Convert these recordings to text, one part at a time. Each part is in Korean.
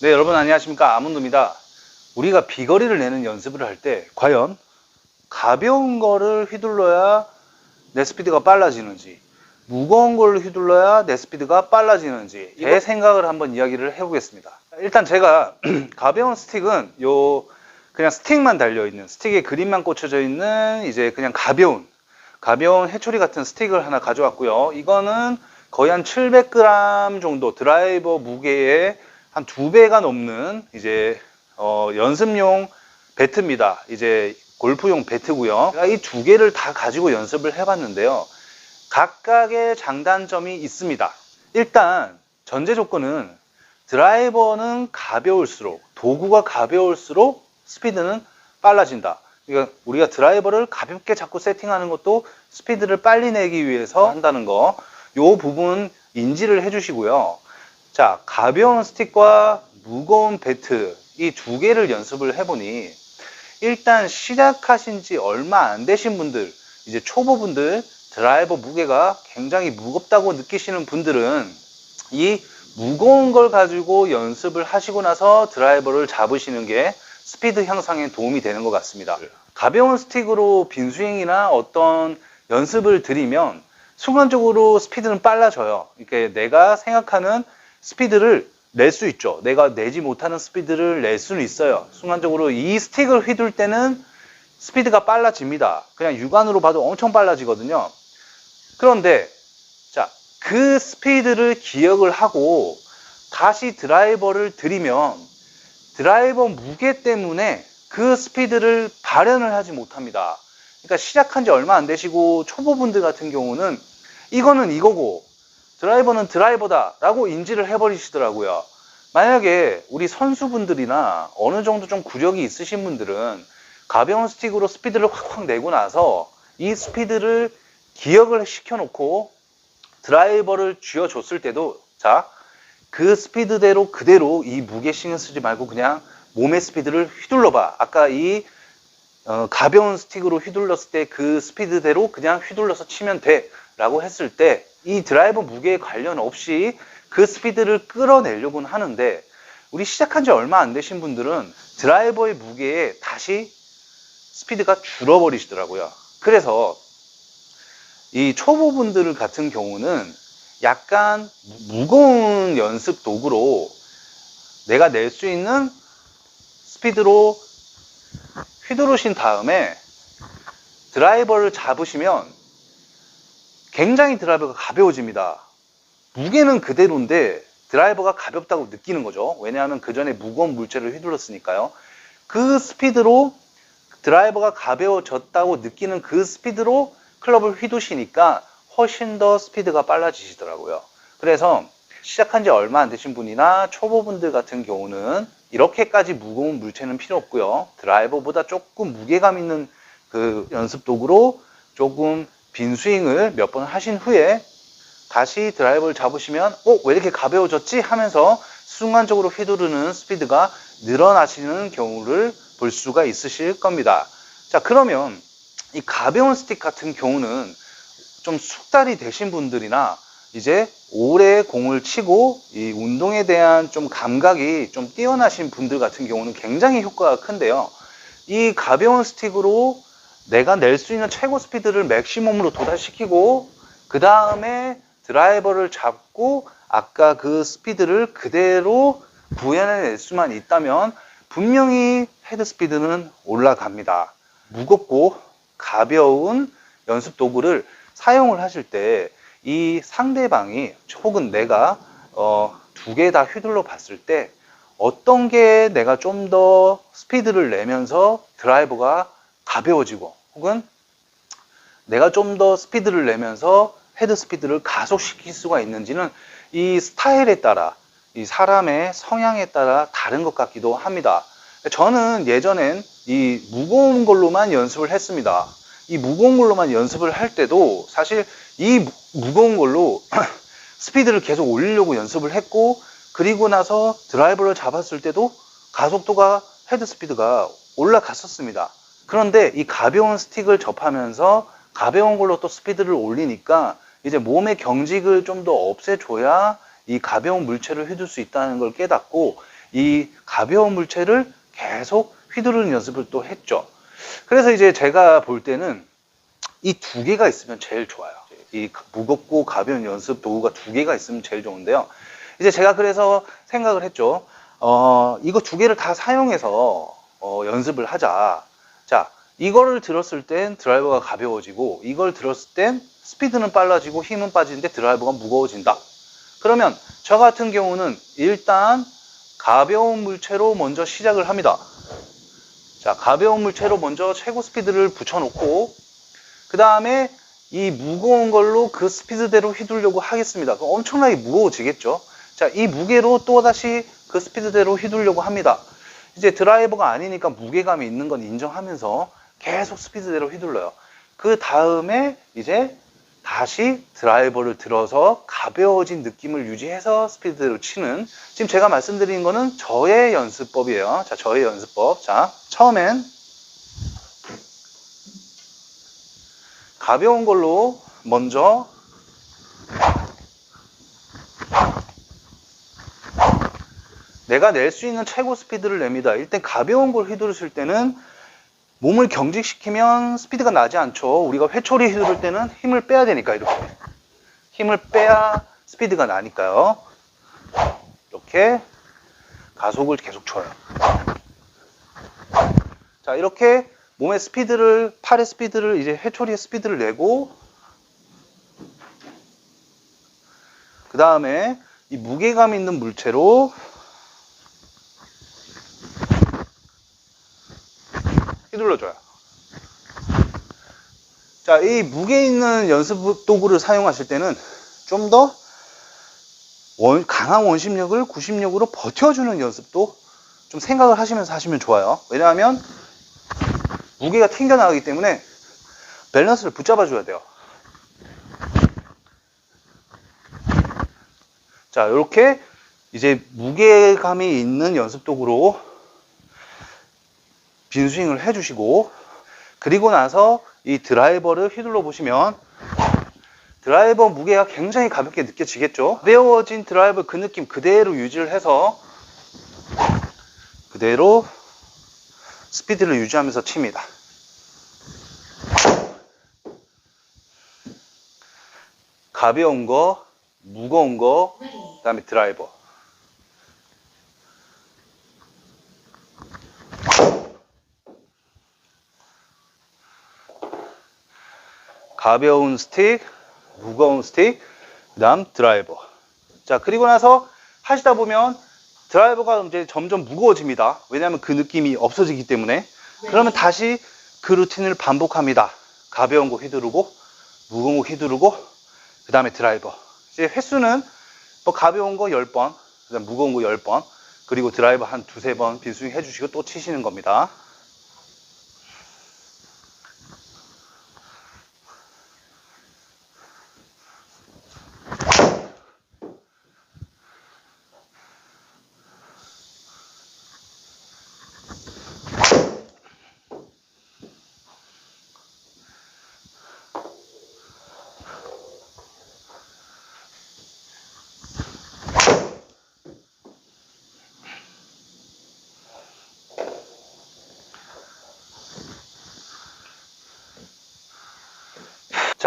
네, 여러분 안녕하십니까. 아문도입니다. 우리가 비거리를 내는 연습을 할 때 과연 가벼운 거를 휘둘러야 내 스피드가 빨라지는지 무거운 걸 휘둘러야 내 스피드가 빨라지는지 제 생각을 한번 이야기를 해보겠습니다. 일단 제가 가벼운 스틱은 요 그냥 스틱만 달려 있는 스틱에 그림만 꽂혀져 있는 이제 그냥 가벼운 가벼운 해초리 같은 스틱을 하나 가져왔고요. 이거는 거의 한 700g 정도 드라이버 무게의 한 두 배가 넘는 이제 어, 연습용 배트입니다. 이제 골프용 배트고요. 이 두 개를 다 가지고 연습을 해봤는데요. 각각의 장단점이 있습니다. 일단 전제 조건은 드라이버는 가벼울수록 도구가 가벼울수록 스피드는 빨라진다. 그러니까 우리가 드라이버를 가볍게 자꾸 세팅하는 것도 스피드를 빨리 내기 위해서 한다는 거. 요 부분 인지를 해주시고요. 자, 가벼운 스틱과 무거운 배트 이 두 개를 연습을 해보니 일단 시작하신 지 얼마 안 되신 분들, 이제 초보분들 드라이버 무게가 굉장히 무겁다고 느끼시는 분들은 이 무거운 걸 가지고 연습을 하시고 나서 드라이버를 잡으시는 게 스피드 향상에 도움이 되는 것 같습니다. 가벼운 스틱으로 빈스윙이나 어떤 연습을 드리면 순간적으로 스피드는 빨라져요. 이렇게 내가 생각하는 스피드를 낼 수 있죠. 내가 내지 못하는 스피드를 낼 수는 있어요. 순간적으로 이 스틱을 휘둘 때는 스피드가 빨라집니다. 그냥 육안으로 봐도 엄청 빨라지거든요. 그런데 자, 그 스피드를 기억을 하고 다시 드라이버를 들이면 드라이버 무게 때문에 그 스피드를 발현을 하지 못합니다. 그러니까 시작한 지 얼마 안 되시고 초보분들 같은 경우는 이거는 이거고 드라이버는 드라이버다 라고 인지를 해버리시더라고요. 만약에 우리 선수분들이나 어느 정도 좀 구력이 있으신 분들은 가벼운 스틱으로 스피드를 확확 내고 나서 이 스피드를 기억을 시켜놓고 드라이버를 쥐어줬을 때도 자, 그 스피드대로 그대로 이 무게 신경 쓰지 말고 그냥 몸의 스피드를 휘둘러봐. 아까 이 어, 가벼운 스틱으로 휘둘렀을 때 그 스피드대로 그냥 휘둘러서 치면 돼. 라고 했을 때 이 드라이버 무게에 관련 없이 그 스피드를 끌어내려고는 하는데 우리 시작한 지 얼마 안 되신 분들은 드라이버의 무게에 다시 스피드가 줄어버리시더라고요. 그래서 이 초보분들 같은 경우는 약간 무거운 연습 도구로 내가 낼 수 있는 스피드로 휘두르신 다음에 드라이버를 잡으시면 굉장히 드라이버가 가벼워집니다. 무게는 그대로인데 드라이버가 가볍다고 느끼는 거죠. 왜냐하면 그 전에 무거운 물체를 휘둘렀으니까요. 그 스피드로 드라이버가 가벼워졌다고 느끼는 그 스피드로 클럽을 휘두시니까 훨씬 더 스피드가 빨라지시더라고요. 그래서 시작한 지 얼마 안 되신 분이나 초보분들 같은 경우는 이렇게까지 무거운 물체는 필요 없고요. 드라이버보다 조금 무게감 있는 그 연습 도구로 조금 빈 스윙을 몇 번 하신 후에 다시 드라이버를 잡으시면 어, 왜 이렇게 가벼워졌지? 하면서 순간적으로 휘두르는 스피드가 늘어나시는 경우를 볼 수가 있으실 겁니다. 자, 그러면 이 가벼운 스틱 같은 경우는 좀 숙달이 되신 분들이나 이제 오래 공을 치고 이 운동에 대한 좀 감각이 좀 뛰어나신 분들 같은 경우는 굉장히 효과가 큰데요. 이 가벼운 스틱으로 내가 낼 수 있는 최고 스피드를 맥시멈으로 도달시키고 그 다음에 드라이버를 잡고 아까 그 스피드를 그대로 구현해낼 수만 있다면 분명히 헤드 스피드는 올라갑니다. 무겁고 가벼운 연습 도구를 사용을 하실 때 이 상대방이 혹은 내가 어, 두 개 다 휘둘러 봤을 때 어떤 게 내가 좀 더 스피드를 내면서 드라이버가 가벼워지고 혹은 내가 좀 더 스피드를 내면서 헤드 스피드를 가속시킬 수가 있는지는 이 스타일에 따라 이 사람의 성향에 따라 다른 것 같기도 합니다. 저는 예전엔 이 무거운 걸로만 연습을 했습니다. 이 무거운 걸로만 연습을 할 때도 사실 이 무- 무거운 걸로 스피드를 계속 올리려고 연습을 했고 그리고 나서 드라이버를 잡았을 때도 가속도가 헤드 스피드가 올라갔었습니다. 그런데 이 가벼운 스틱을 접하면서 가벼운 걸로 또 스피드를 올리니까 이제 몸의 경직을 좀 더 없애줘야 이 가벼운 물체를 휘둘 수 있다는 걸 깨닫고 이 가벼운 물체를 계속 휘두르는 연습을 또 했죠. 그래서 이제 제가 볼 때는 이 두 개가 있으면 제일 좋아요. 이 무겁고 가벼운 연습 도구가 두 개가 있으면 제일 좋은데요. 이제 제가 그래서 생각을 했죠. 어, 이거 두 개를 다 사용해서 어, 연습을 하자. 자, 이거를 들었을 땐 드라이버가 가벼워지고 이걸 들었을 땐 스피드는 빨라지고 힘은 빠지는데 드라이버가 무거워진다. 그러면 저 같은 경우는 일단 가벼운 물체로 먼저 시작을 합니다. 자, 가벼운 물체로 먼저 최고 스피드를 붙여놓고 그 다음에 이 무거운 걸로 그 스피드대로 휘두르려고 하겠습니다. 엄청나게 무거워지겠죠. 자, 이 무게로 또다시 그 스피드대로 휘두르려고 합니다. 이제 드라이버가 아니니까 무게감이 있는 건 인정하면서 계속 스피드대로 휘둘러요. 그 다음에 이제 다시 드라이버를 들어서 가벼워진 느낌을 유지해서 스피드대로 치는 지금 제가 말씀드린 거는 저의 연습법이에요. 자, 저의 연습법. 자, 처음엔 가벼운 걸로 먼저 내가 낼 수 있는 최고 스피드를 냅니다. 일단 가벼운 걸 휘두르실 때는 몸을 경직시키면 스피드가 나지 않죠. 우리가 회초리 휘두를 때는 힘을 빼야 되니까 이렇게 힘을 빼야 스피드가 나니까요. 이렇게 가속을 계속 줘요. 자 이렇게 몸의 스피드를 팔의 스피드를 이제 회초리의 스피드를 내고 그 다음에 이 무게감 있는 물체로 휘둘러줘요. 자, 이 무게 있는 연습 도구를 사용하실 때는 좀 더 강한 원심력을 구심력으로 버텨주는 연습도 좀 생각을 하시면서 하시면 좋아요. 왜냐하면 무게가 튕겨 나가기 때문에 밸런스를 붙잡아 줘야 돼요. 자, 이렇게 이제 무게감이 있는 연습 도구로 빈스윙을 해주시고 그리고 나서 이 드라이버를 휘둘러 보시면 드라이버 무게가 굉장히 가볍게 느껴지겠죠? 가벼워진 드라이버 그 느낌 그대로 유지를 해서 그대로 스피드를 유지하면서 칩니다. 가벼운 거 무거운 거그 다음에 드라이버 가벼운 스틱, 무거운 스틱, 그 다음 드라이버. 자, 그리고 나서 하시다 보면 드라이버가 이제 점점 무거워집니다. 왜냐하면 그 느낌이 없어지기 때문에. 그러면 다시 그 루틴을 반복합니다. 가벼운 거 휘두르고, 무거운 거 휘두르고, 그 다음에 드라이버. 이제 횟수는 뭐 가벼운 거 10번, 그 다음 무거운 거 10번, 그리고 드라이버 한 두세 번 빈스윙 해주시고 또 치시는 겁니다.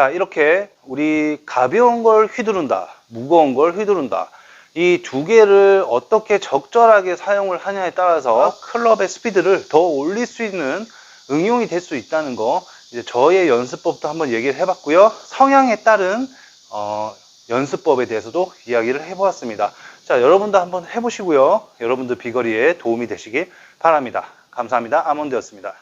자, 이렇게 우리 가벼운 걸 휘두른다, 무거운 걸 휘두른다. 이 두 개를 어떻게 적절하게 사용을 하냐에 따라서 클럽의 스피드를 더 올릴 수 있는 응용이 될 수 있다는 거 이제 저의 연습법도 한번 얘기를 해봤고요. 성향에 따른 어, 연습법에 대해서도 이야기를 해보았습니다. 자, 여러분도 한번 해보시고요. 여러분들 비거리에 도움이 되시길 바랍니다. 감사합니다. 아몬드였습니다.